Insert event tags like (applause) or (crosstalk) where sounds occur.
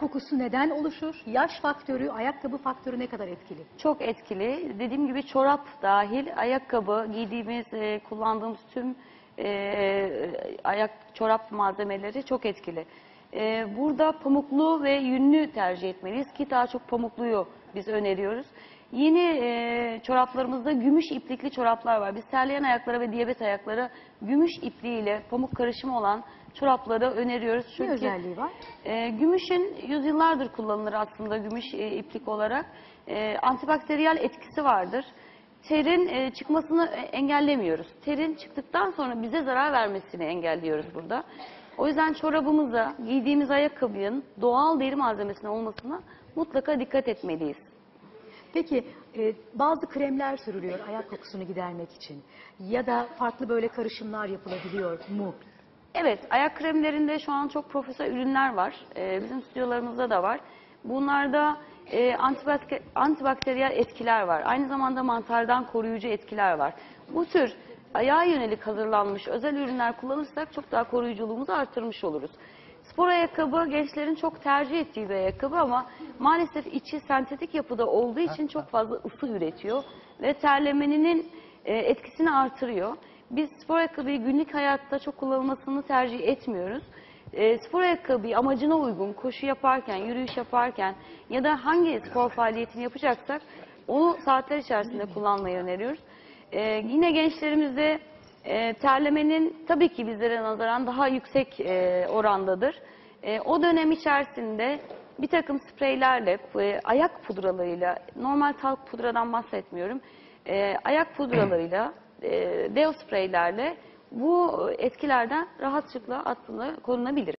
Kokusu neden oluşur? Yaş faktörü, ayakkabı faktörü ne kadar etkili? Çok etkili. Dediğim gibi çorap dahil ayakkabı, giydiğimiz, e, kullandığımız tüm e, ayak çorap malzemeleri çok etkili. E, burada pamuklu ve yünlü tercih etmeliyiz ki daha çok pamukluyu biz öneriyoruz. Yeni e, çoraplarımızda gümüş iplikli çoraplar var. Biz terleyen ayaklara ve diyabet ayaklara gümüş ipliğiyle pamuk karışımı olan çorapları öneriyoruz. Ne Çünkü özelliği var? e, gümüşün yüzyıllardır kullanılır aslında gümüş e, iplik olarak. E, antibakteriyel etkisi vardır. Terin e, çıkmasını engellemiyoruz. Terin çıktıktan sonra bize zarar vermesini engelliyoruz burada. O yüzden çorabımıza, giydiğimiz ayakkabının doğal deri malzemesine olmasına mutlaka dikkat etmeliyiz. Peki e, bazı kremler sürülüyor ayak kokusunu gidermek için. Ya da farklı böyle karışımlar yapılabiliyor mu? Evet, ayak kremlerinde şu an çok profesyonel ürünler var. Ee, bizim stüdyolarımızda da var. Bunlarda e, antibak- antibakteriyel etkiler var. Aynı zamanda mantardan koruyucu etkiler var. Bu tür ayağa yönelik hazırlanmış özel ürünler kullanırsak çok daha koruyuculuğumuzu artırmış oluruz. Spor ayakkabı gençlerin çok tercih ettiği bir ayakkabı ama maalesef içi sentetik yapıda olduğu için çok fazla ısı üretiyor ve terlemenin e, etkisini artırıyor. Biz spor ayakkabıyı günlük hayatta çok kullanılmasını tercih etmiyoruz. E, spor ayakkabıyı amacına uygun koşu yaparken, yürüyüş yaparken ya da hangi spor faaliyetini yapacaksak onu saatler içerisinde kullanmayı öneriyoruz. E, yine gençlerimizde e, terlemenin tabii ki bizlere nazaran daha yüksek e, orandadır. E, o dönem içerisinde bir takım spreylerle, e, ayak pudralarıyla, normal talk pudradan bahsetmiyorum, e, ayak (clears throat) pudralarıyla, e, deo spreylerle bu etkilerden rahatlıkla aslında korunabilir.